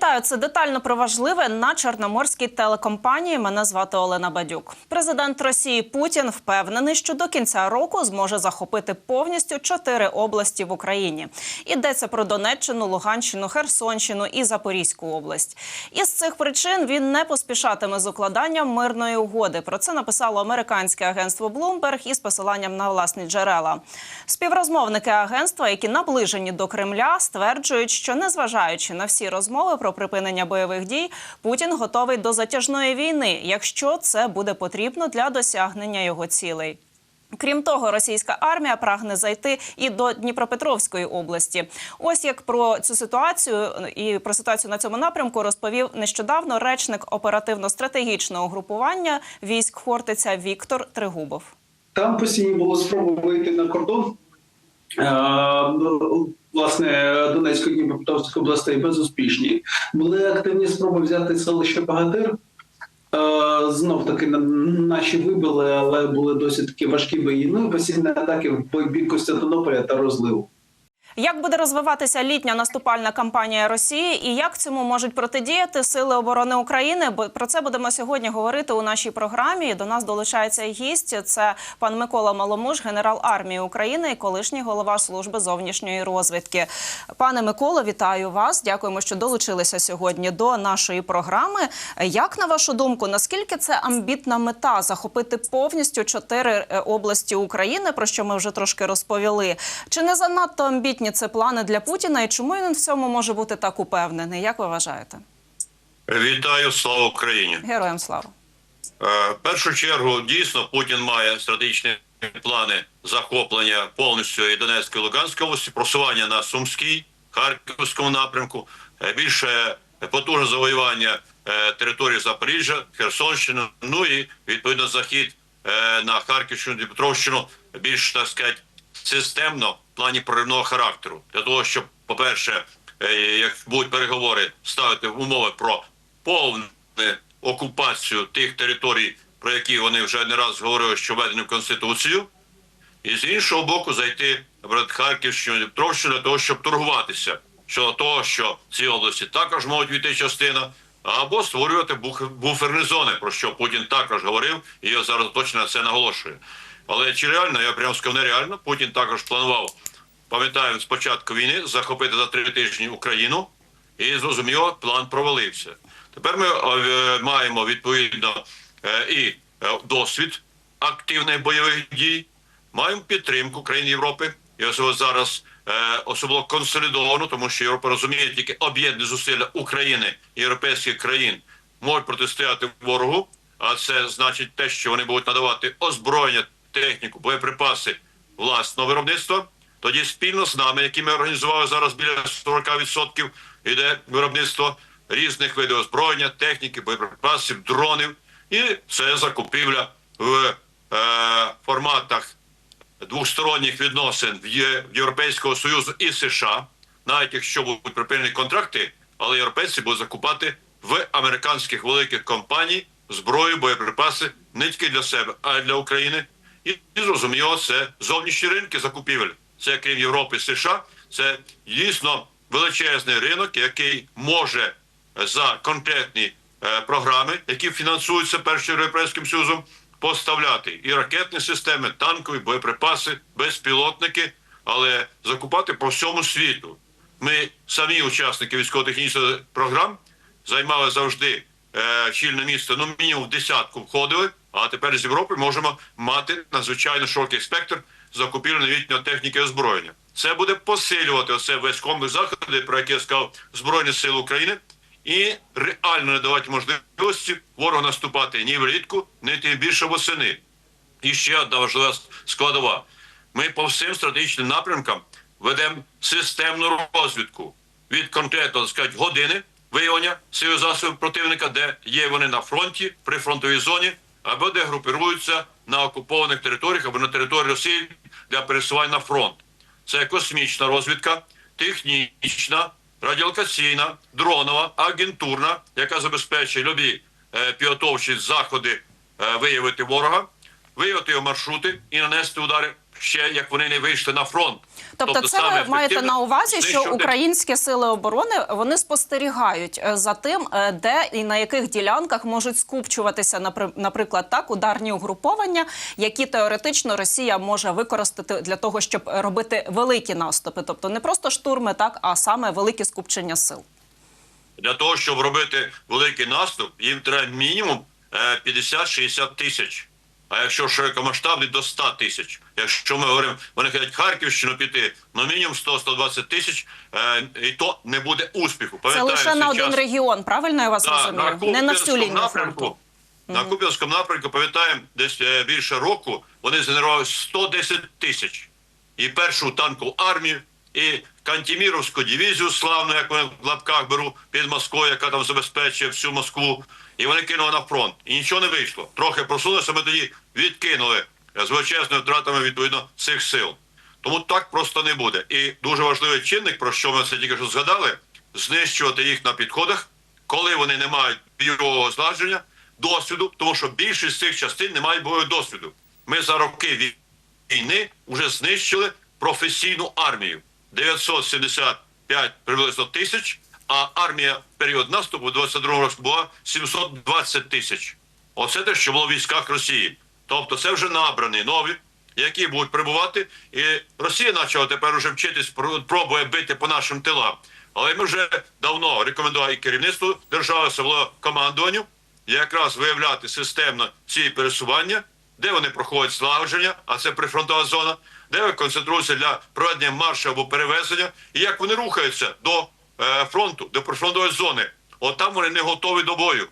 Вітаю, це детально про важливе на чорноморській телекомпанії. Мене звати Олена Бадюк. Президент Росії Путін впевнений, що до кінця року зможе захопити повністю чотири області в Україні. Йдеться про Донеччину, Луганщину, Херсонщину і Запорізьку область. Із цих причин він не поспішатиме з укладанням мирної угоди. Про це написало американське агентство Bloomberg із посиланням на власні джерела. Співрозмовники агентства, які наближені до Кремля, стверджують, що незважаючи на всі розмови про припинення бойових дій, Путін готовий до затяжної війни, якщо це буде потрібно для досягнення його цілей. Крім того, російська армія прагне зайти і до Дніпропетровської області. Ось як про цю ситуацію і про ситуацію на цьому напрямку розповів нещодавно речник оперативно-стратегічного групування військ Хортиця Віктор Тригубов. Там постійно було спроба вийти на кордон ну, власне Донецької Дніпропетровської областей безуспішні. Були активні спроби взяти селище Багатир. Е, Знов таки на- наші вибили, але були досить такі важкі бої. Ну постійні атаки в бік Костянтинополя та розливу. Як буде розвиватися літня наступальна кампанія Росії, і як цьому можуть протидіяти сили оборони України? Про це будемо сьогодні говорити у нашій програмі. До нас долучається гість. Це пан Микола Маломуж, генерал армії України і колишній голова служби зовнішньої розвідки. Пане Миколо, вітаю вас. Дякуємо, що долучилися сьогодні до нашої програми. Як на вашу думку, наскільки це амбітна мета захопити повністю чотири е, області України, про що ми вже трошки розповіли? Чи не занадто амбітні це плани для Путіна, і чому він в цьому може бути так упевнений? Як ви вважаєте? Вітаю, слава Україні! Героям слава! Е, В першу чергу дійсно Путін має стратегічні плани захоплення повністю і Донецької і Луганської області, просування на Сумській, Харківському напрямку, е, більше потужне завоювання е, території Запоріжжя, Херсонщини, ну і відповідно захід на Харківщину, Дніпропетровщину більш так сказати, системно плані проривного характеру для того, щоб, по-перше, е, як будуть переговори, ставити умови про повне окупацію тих територій, про які вони вже не раз говорили, що введені в конституцію, і з іншого боку зайти наприклад, Харківщину, Дніпровщину для того, щоб торгуватися щодо того, що ці області також можуть війти частина, або створювати буферні зони, про що Путін також говорив, і я зараз точно на це наголошую. Але чи реально, я прямо скажу, нереально, Путін також планував, пам'ятаємо, з початку війни захопити за три тижні Україну, і зрозуміло, план провалився. Тепер ми е, маємо відповідно е, і е, досвід активних бойових дій, маємо підтримку країн Європи, і особливо зараз особливо консолідовану, тому що Європа розуміє тільки об'єднані зусилля України і європейських країн можуть протистояти ворогу. А це значить те, що вони будуть надавати озброєння, техніку, боєприпаси власного виробництва. Тоді спільно з нами, які ми організували зараз біля 40%, йде виробництво різних видів озброєння, техніки, боєприпасів, дронів, і це закупівля в е, форматах двосторонніх відносин в Є- в Європейського Союзу і США, навіть якщо будуть припинені контракти, але європейці будуть закупати в американських великих компаній зброю, боєприпаси не тільки для себе, а й для України. І зрозуміло, це зовнішні ринки закупівель. Це крім Європи США, це дійсно величезний ринок, який може за конкретні е, програми, які фінансуються першим європейським союзом, поставляти і ракетні системи, танкові, боєприпаси, безпілотники, але закупати по всьому світу. Ми самі учасники військово-технічних програм займали завжди е, чільне місце, ну мінімум в десятку входили. А тепер з Європи можемо мати надзвичайно широкий спектр закупівлі новітньої техніки озброєння. Це буде посилювати оце весь комплекс заходів, про які я сказав Збройні Сили України, і реально не давати можливості ворогу наступати ні влітку, ні тим більше восени. І ще одна важлива складова. Ми по всім стратегічним напрямкам ведемо системну розвідку від конкретно так сказати, години виявлення сил засобів противника, де є вони на фронті, при фронтовій зоні, або де групируються на окупованих територіях або на території Росії для пересування на фронт. Це космічна розвідка, технічна, радіолокаційна, дронова, агентурна, яка забезпечує любі е, підготовчі заходи е, виявити ворога, виявити його маршрути і нанести удари ще як вони не вийшли на фронт. Тобто, це ви маєте на увазі, що українські сили оборони вони спостерігають е, за тим, е, де і на яких ділянках можуть скупчуватися, напри- наприклад, так ударні угруповання, які теоретично Росія може використати для того, щоб робити великі наступи, тобто не просто штурми, так а саме великі скупчення сил. Для того, щоб робити великий наступ, їм треба мінімум е, 50-60 тисяч. А якщо широкомасштабний, до 100 тисяч. Якщо ми говоримо, вони хочуть Харківщину піти, ну мінімум 100-120 тисяч, е, і то не буде успіху. Це лише на один регіон. Правильно я вас Да, розумію? Не на всю лінію фронту. На Куп'янському напрямку, пам'ятаємо, десь е, більше року вони згенерували 110 тисяч. І першу танкову армію, і Кантіміровську дивізію славну, як вони в лапках беру, під Москвою, яка там забезпечує всю Москву. І вони кинули на фронт. І нічого не вийшло. Трохи просунулися, ми тоді відкинули з величезними втратами відповідно цих сил. Тому так просто не буде. І дуже важливий чинник, про що ми це тільки що згадали, знищувати їх на підходах, коли вони не мають бойового злагодження, досвіду, тому що більшість цих частин не мають бойового досвіду. Ми за роки війни вже знищили професійну армію 975 приблизно тисяч, а армія в період наступу у 22 році була 720 тисяч. Оце те, що було в військах Росії. Тобто це вже набрані нові, які будуть прибувати. І Росія почала тепер уже вчитись, про- пробує бити по нашим тилам. Але ми вже давно рекомендували і керівництву держави, особливо командуванню, якраз виявляти системно ці пересування, де вони проходять злагодження, а це прифронтова зона, де концентруються для проведення маршу або перевезення, і як вони рухаються до е, фронту, до прифронтової зони. От там вони не готові до бою.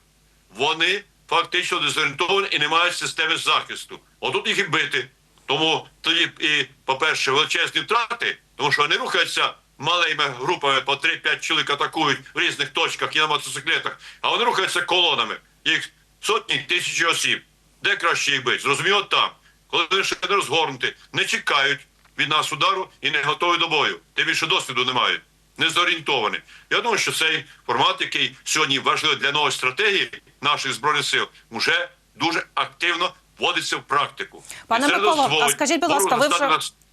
Вони фактично дезорієнтовані і не мають системи захисту. Отут їх і бити. Тому тоді і, по-перше, величезні втрати, тому що вони рухаються маленькими групами по 3-5 чоловік атакують в різних точках і на мотоциклетах, а вони рухаються колонами. Їх сотні тисячі осіб. Де краще їх бити? Зрозуміло там. Коли вони ще не розгорнуті, не чекають від нас удару і не готові до бою. Тим більше досвіду не мають. Не зорієнтовані. Я думаю, що цей формат, який сьогодні важливий для нової стратегії наших збройних сил, вже дуже активно вводиться в практику. Пане Миколо, а скажіть, будь ласка, ви вже-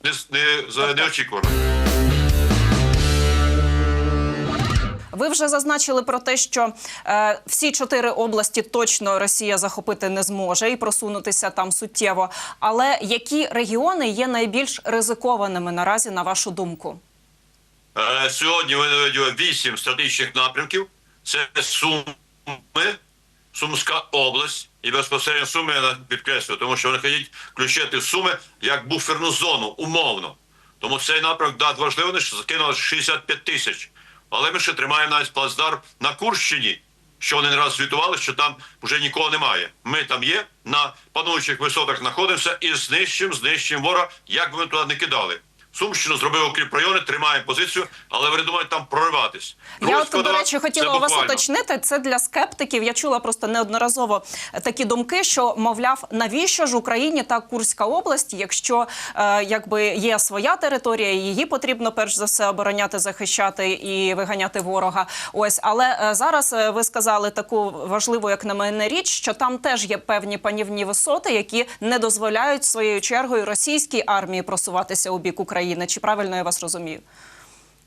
не, не, за- Так, Ви вже зазначили про те, що е, всі чотири області точно Росія захопити не зможе і просунутися там суттєво. Але які регіони є найбільш ризикованими наразі, на вашу думку? Е, Сьогодні ви наведемо вісім стратегічних напрямків. Це Суми, Сумська область і безпосередньо Суми я підкреслюю, тому що вони хочуть включити Суми як буферну зону умовно. Тому цей напрямок да, важливий, що закинуло 65 тисяч. Але ми ще тримаємо навіть плацдарм на Курщині, що вони не раз звітували, що там вже нікого немає. Ми там є, на пануючих висотах знаходимося і знищимо, знищимо ворога, як би ми туди не кидали. Сумщину зробив укріп райони, тримає позицію, але вони думають там прориватись. Я от, до речі, хотіла у вас буквально. уточнити. Це для скептиків. Я чула просто неодноразово такі думки, що мовляв, навіщо ж Україні та Курська область, якщо е, якби є своя територія, її потрібно перш за все обороняти, захищати і виганяти ворога. Ось, але е, зараз е, ви сказали таку важливу, як на мене, річ, що там теж є певні панівні висоти, які не дозволяють своєю чергою російській армії просуватися у бік України. Чи правильно я вас розумію?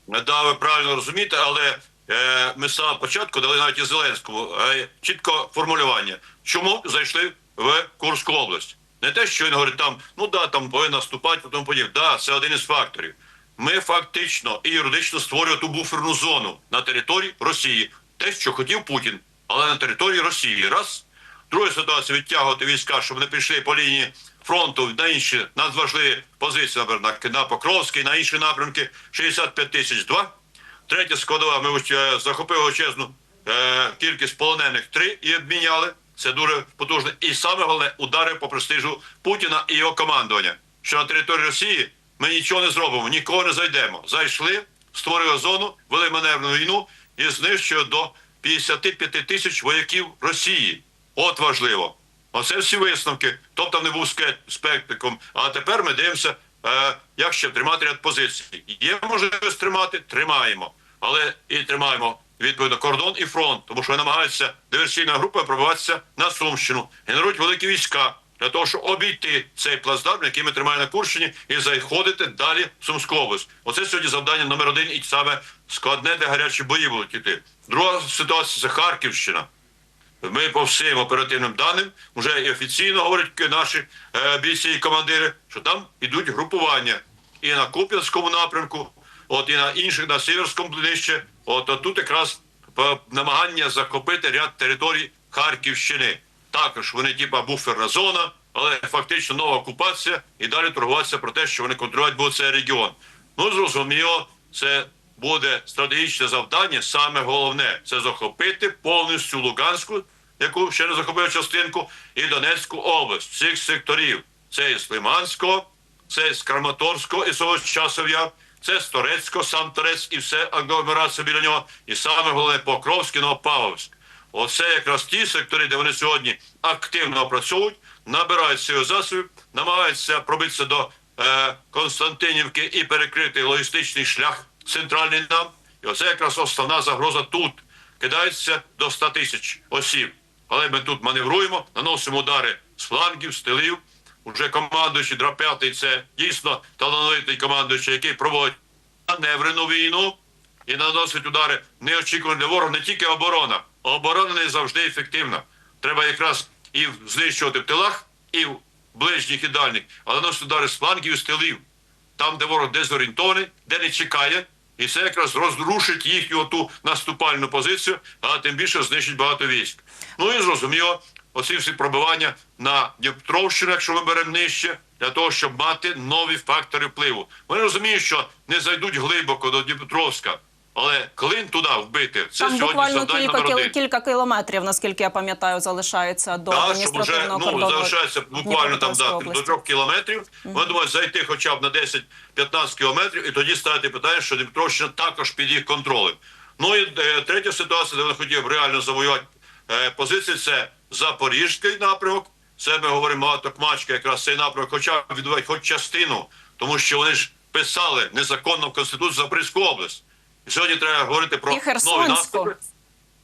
Да, ви правильно розумієте, але е, ми з самого початку дали навіть і Зеленському е, чітко формулювання, чому зайшли в Курську область. Не те, що він говорить там, ну да, там повинна вступати, тому подібне. Да, це один із факторів. Ми фактично і юридично створюємо ту буферну зону на території Росії. Те, що хотів Путін, але на території Росії. Раз. Друга ситуація відтягувати війська, щоб не пішли по лінії фронту на інші надважливі позиції, наприклад, на, на Покровський, на інші напрямки 65 тисяч два. Третя складова, ми е, захопили величезну е, кількість полонених три і обміняли. Це дуже потужно. І саме головне удари по престижу Путіна і його командування. Що на території Росії ми нічого не зробимо, нікого не зайдемо. Зайшли, створили зону, вели маневрну війну і знищили до 55 тисяч вояків Росії. От важливо. Оце всі висновки. Тобто не був спектиком. А тепер ми дивимося, е, як ще тримати ряд позицій. Є можливість тримати, тримаємо. Але і тримаємо відповідно кордон і фронт, тому що намагаються диверсійна група пробиватися на Сумщину, генерують великі війська. для того, щоб обійти цей плацдарм, який ми тримаємо на Курщині, і заходити далі в Сумську область. Оце сьогодні завдання номер один і саме складне, де гарячі бої будуть іти. Друга ситуація це Харківщина. Ми по всім оперативним даним вже і офіційно говорять наші е, бійці і командири, що там ідуть групування і на Куп'янському напрямку, от і на інших на Сіверському нижче. От, от тут якраз е, намагання захопити ряд територій Харківщини. Також вони типа буферна зона, але фактично нова окупація і далі торгуватися про те, що вони контролюють буде цей регіон. Ну зрозуміло, це буде стратегічне завдання. Саме головне це захопити повністю Луганську, яку ще не захопив частинку, і Донецьку область всіх секторів. Це із Лиманського, це з Краматорського і свого часу я, це з сам Торецьк і все агломерація біля нього. І саме головне Покровський, Новопавловськ. Оце якраз ті сектори, де вони сьогодні активно опрацьовують, набирають сили засобів, намагаються пробитися до е, Константинівки і перекрити логістичний шлях центральний нам. І оце якраз основна загроза тут. Кидаються до 100 тисяч осіб. Але ми тут маневруємо, наносимо удари з флангів, з тилів. Уже командуючий Драп'ятий це дійсно талановитий командуючий, який проводить маневрену війну і наносить удари неочікувані для ворога, не тільки оборона. Оборона не завжди ефективна. Треба якраз і знищувати в тилах, і в ближніх і дальніх, але наносить удари з флангів і з тилів. Там, де ворог дезорієнтований, де не чекає, і це якраз розрушить їхню ту наступальну позицію, а тим більше знищить багато військ. Ну і зрозуміло, оці всі пробивання на Дніпровщину, якщо ми беремо нижче, для того, щоб мати нові фактори впливу. Вони розуміють, що не зайдуть глибоко до Дніпровська, але клин туди вбити це Там сьогодні буквально завдання кілька, номер один. кілька кілометрів, наскільки я пам'ятаю, залишається до Так, щоб уже ну кордону. залишається буквально там да, до трьох кілометрів. Ми думаємо зайти хоча б на 10-15 кілометрів, і тоді ставити питання, що Дніпровщина також під їх контролем. Ну і е, третя ситуація, де вони хотів реально завоювати е, позиції, це Запорізький напрямок. Це ми говоримо багато Кмачка, якраз цей напрямок, хоча б відбувати хоч частину, тому що вони ж писали незаконно в Конституцію Запорізьку область. І сьогодні треба говорити про І нові наступи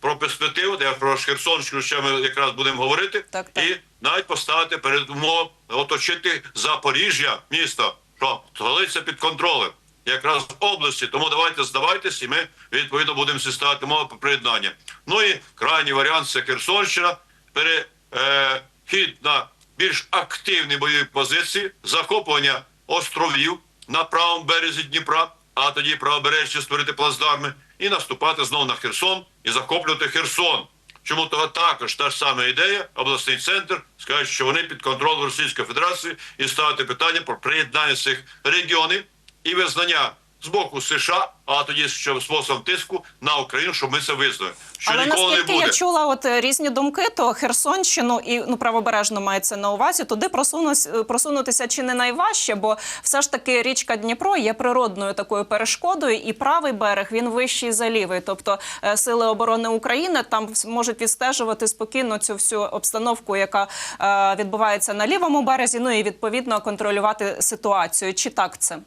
про перспективу, де про Херсонщину ще ми якраз будемо говорити, Так, так. і навіть поставити перед умовою оточити Запоріжжя, місто, що столиця під контролем, якраз в області. Тому давайте здавайтесь, і ми відповідно будемо ставити мову про приєднання. Ну і крайній варіант це Херсонщина, перехід на більш активні бойові позиції, захоплення островів на правому березі Дніпра, а тоді правобережжя створити плацдарми і наступати знову на Херсон і захоплювати Херсон. Чому того також та ж сама ідея, обласний центр скаже, що вони під контролем Російської Федерації і ставити питання про приєднання цих регіонів і визнання з боку США, а тоді що способом тиску на Україну, щоб ми це визнали. Що Але ніколи не наскільки буде. я чула от е, різні думки, то Херсонщину і ну правобережно мається на увазі, туди просунусь, е, просунутися чи не найважче, бо все ж таки річка Дніпро є природною такою перешкодою, і правий берег він вищий за лівий. Тобто е, сили оборони України там можуть відстежувати спокійно цю всю обстановку, яка е, відбувається на лівому березі. Ну і відповідно контролювати ситуацію. Чи так це?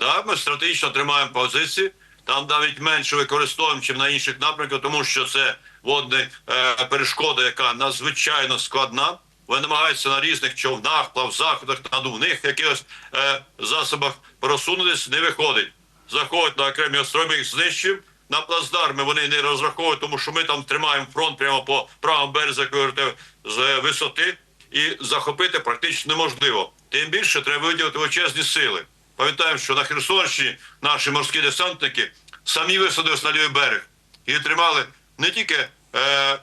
Да, ми стратегічно тримаємо позиції. Там навіть менше використовуємо, ніж на інших напрямках, тому що це водна е, перешкода, яка надзвичайно складна. Вони намагаються на різних човнах, плавзаходах, надувних якихось е, засобах просунутися, не виходить. Заходять на окремі острови, їх знищуємо. На плацдарми вони не розраховують, тому що ми там тримаємо фронт прямо по правому березі, з висоти, і захопити практично неможливо. Тим більше треба виділити величезні сили. Пам'ятаємо, що на Херсонщині наші морські десантники самі висадились на лівий берег і тримали не тільки е,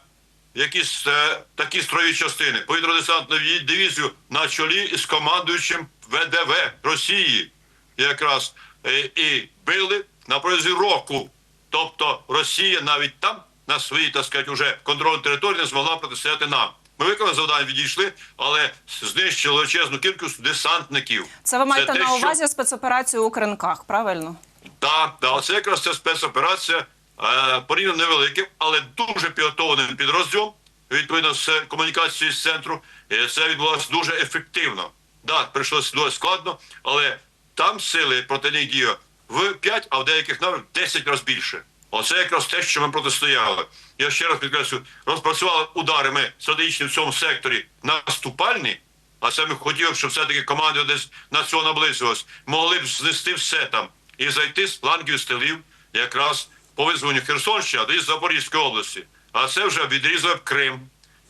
якісь е, такі строєві частини, повітряно-десантну дивізію на чолі із командуючим ВДВ Росії, якраз е, і били на протязі року. Тобто Росія навіть там на своїй, так сказати, уже контрольній території не змогла протистояти нам. Ми виконали завдання, відійшли, але знищили величезну кількість десантників. Це ви маєте те, на що- увазі спецоперацію у Кринках, правильно? так, так, це якраз ця спецоперація е, порівняно невеликим, але дуже підготовленим підрозділом, відповідно з комунікації з центру. І це відбулося дуже ефективно. Так, прийшлося дуже складно, але там сили проти них в 5, а в деяких навіть в 10 разів більше. Оце якраз те, що ми протистояли. Я ще раз підкреслю, розпрацювали удари ми стратегічні в цьому секторі наступальні, а це ми хотіли, щоб все-таки команда десь на цього наблизилась, могли б знести все там і зайти з флангів з тилів якраз по визволенню Херсонщини, десь Запорізької області. А це вже відрізав Крим,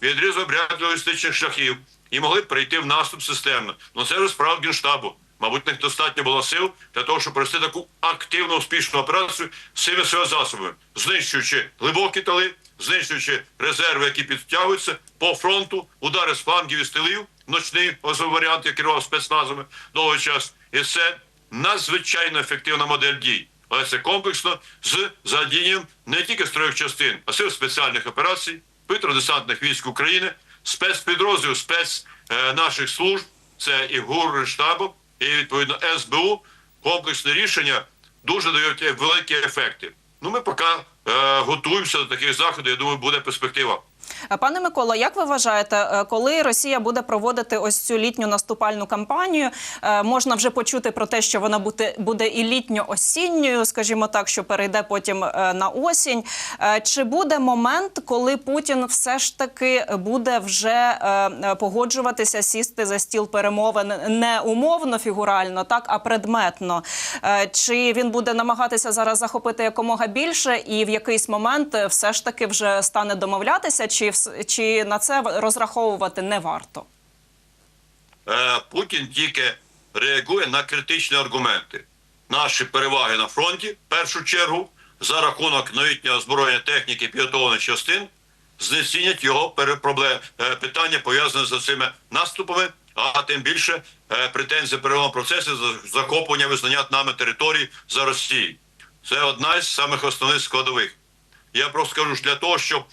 відрізав ряд логістичних шляхів і могли б прийти в наступ системно. Ну це вже справа Генштабу. Мабуть, них достатньо було сил для того, щоб провести таку активну успішну операцію всіми своїми засобами, знищуючи глибокі тили, знищуючи резерви, які підтягуються по фронту, удари з флангів і з тилів, ночний варіант, я керував спецназами довгий час. І це надзвичайно ефективна модель дій. Але це комплексно з задіянням не тільки строєвих частин, а сил спеціальних операцій, повітряно-десантних військ України, спецпідрозділів, спец е, наших служб, це і ГУР, і штабу, і відповідно СБУ. Комплексне рішення дуже дають великі ефекти. Ну ми поки е, готуємося до таких заходів. Я думаю, буде перспектива. Е, Пане Миколо, як ви вважаєте, е, коли Росія буде проводити ось цю літню наступальну кампанію, е, можна вже почути про те, що вона буде, буде і літньо-осінньою, скажімо так, що перейде потім на осінь. Чи буде момент, коли Путін все ж таки буде вже погоджуватися сісти за стіл перемовин не умовно фігурально, так а предметно? Чи він буде намагатися зараз захопити якомога більше, і в якийсь момент все ж таки вже стане домовлятися, чи чи на це розраховувати не варто? Е, Путін тільки реагує на критичні аргументи. Наші переваги на фронті, в першу чергу, за рахунок новітнього озброєння техніки підготовлених частин, знецінять його е, питання пов'язане з цими наступами, а тим більше е, претензії переговорного процесу за захоплення визнання нами територій за Росією. Це одна із самих основних складових. Я просто скажу що для того, щоб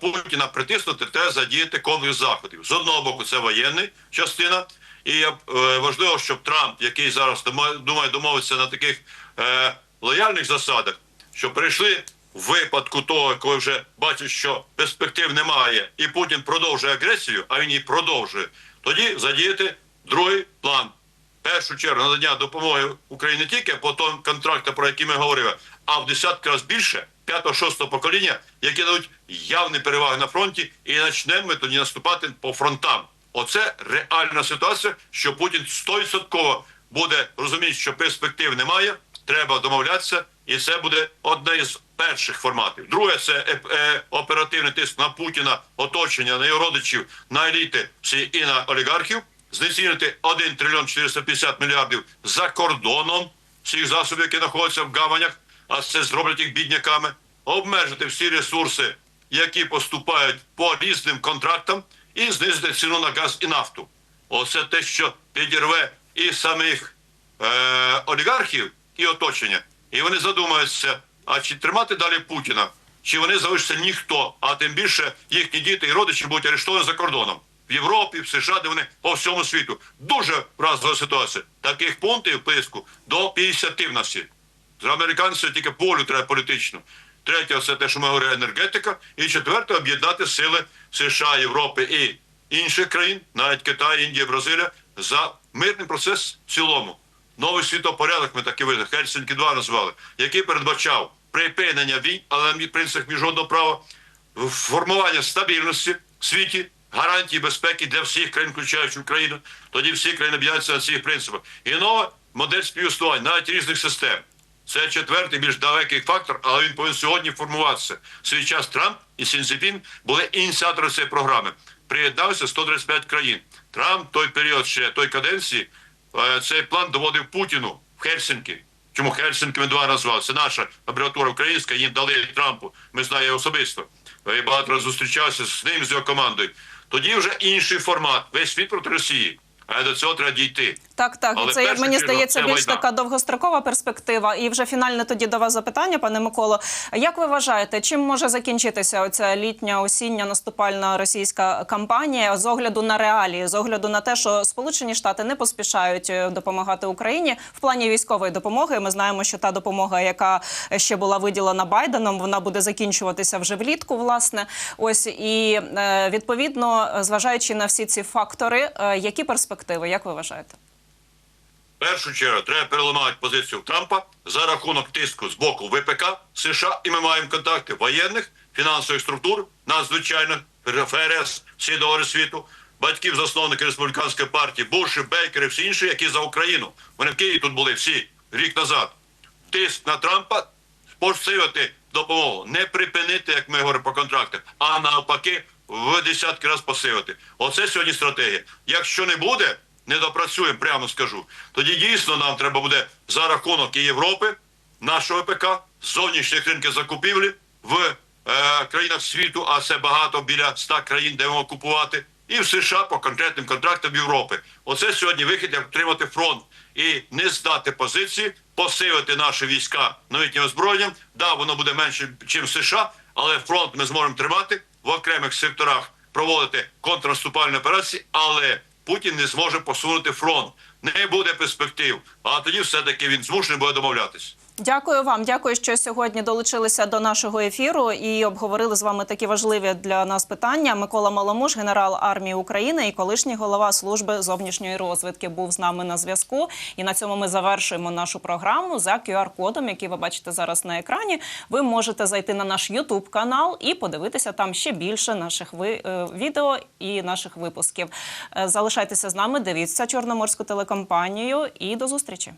Путіна притиснути, треба задіяти комплекс заходів. З одного боку, це воєнна частина, і е, важливо, щоб Трамп, який зараз думає домовитися на таких е, лояльних засадах, щоб прийшли в випадку того, коли вже бачать, що перспектив немає, і Путін продовжує агресію, а він її продовжує, тоді задіяти другий план першу чергу надання допомоги Україні не тільки по тому контракту, про який ми говорили, а в десятки разів більше п'ятого-шостого покоління, які дадуть явні переваги на фронті, і почнемо ми тоді наступати по фронтам. Оце реальна ситуація, що Путін 100% буде розуміти, що перспектив немає, треба домовлятися, і це буде одне із перших форматів. Друге, це е, е, оперативний тиск на Путіна, оточення, на його родичів, на еліти і на олігархів знецінити 1 трильйон 450 мільярдів за кордоном всіх засобів, які знаходяться в гаванях, а це зроблять їх бідняками, обмежити всі ресурси, які поступають по різним контрактам, і знизити ціну на газ і нафту. Оце те, що підірве і самих е, олігархів, і оточення. І вони задумаються, а чи тримати далі Путіна, чи вони залишаться ніхто, а тим більше їхні діти і родичі будуть арештовані за кордоном. В Європі, в США, де вони по всьому світу. Дуже вразлива ситуація. Таких пунктів в списку до 50 в нас всі. З американців тільки волю треба політично. Третє це те, що ми говорили, енергетика. І четверте об'єднати сили США, Європи і інших країн, навіть Китай, Індія, Бразилія, за мирний процес в цілому. Новий світопорядок ми таки визнали, Хельсинки 2 назвали, який передбачав припинення війн, але на принципах міжнародного права, формування стабільності в світі, гарантії безпеки для всіх країн, включаючи Україну. Тоді всі країни б'ються на цих принципах. І нова модель співіснування, навіть різних систем. Це четвертий більш далекий фактор, але він повинен сьогодні формуватися. В свій час Трамп і Сінцепін були ініціатори цієї програми. Приєднався 135 країн. Трамп той період ще той каденції е, цей план доводив Путіну в Хельсинки. Чому Хельсинки ми два назвали? Це наша абревіатура українська, їм дали Трампу. Ми знаємо особисто. Я багато разів зустрічався з ним, з його командою. Тоді вже інший формат. Весь світ проти Росії. А до цього треба дійти. Так, так, Але це мені здається це більш війна. така довгострокова перспектива. І вже фінальне тоді до вас запитання, пане Миколо. Як ви вважаєте, чим може закінчитися оця літня осіння наступальна російська кампанія з огляду на реалії, з огляду на те, що Сполучені Штати не поспішають е, допомагати Україні в плані військової допомоги? Ми знаємо, що та допомога, яка ще була виділена Байденом, вона буде закінчуватися вже влітку. Власне, ось і е, відповідно, зважаючи на всі ці фактори, е, які перспективи, як ви вважаєте? першу чергу треба переламати позицію Трампа за рахунок тиску з боку ВПК США, і ми маємо контакти воєнних, фінансових структур, надзвичайних ФРС, всі договори світу, батьків засновників республіканської партії, Буші, Бейкери, всі інші, які за Україну. Вони в Києві тут були всі рік назад. Тиск на Трампа посилити допомогу, не припинити, як ми говоримо по контрактах, а навпаки, в десятки разів посилити. Оце сьогодні стратегія. Якщо не буде, не допрацюємо, прямо скажу. Тоді дійсно нам треба буде за рахунок і Європи, нашого ВПК, зовнішніх ринків закупівлі в е, країнах світу, а це багато біля 100 країн, де можемо купувати, і в США по конкретним контрактам Європи. Оце сьогодні вихід, як отримати фронт і не здати позиції, посилити наші війська новітнім озброєнням. Да, воно буде менше, ніж США, але фронт ми зможемо тримати в окремих секторах, проводити контрнаступальні операції, але Путін не зможе посунути фронт. Не буде перспектив. А тоді все-таки він змушений буде домовлятися. Дякую вам. Дякую, що сьогодні долучилися до нашого ефіру і обговорили з вами такі важливі для нас питання. Микола Маломуш, генерал армії України і колишній голова служби зовнішньої розвідки, був з нами на зв'язку. І на цьому ми завершуємо нашу програму за QR-кодом, який ви бачите зараз на екрані. Ви можете зайти на наш YouTube канал і подивитися там ще більше наших ви- е, відео і наших випусків. Е, Залишайтеся з нами, дивіться Чорноморську телекомпанію і до зустрічі.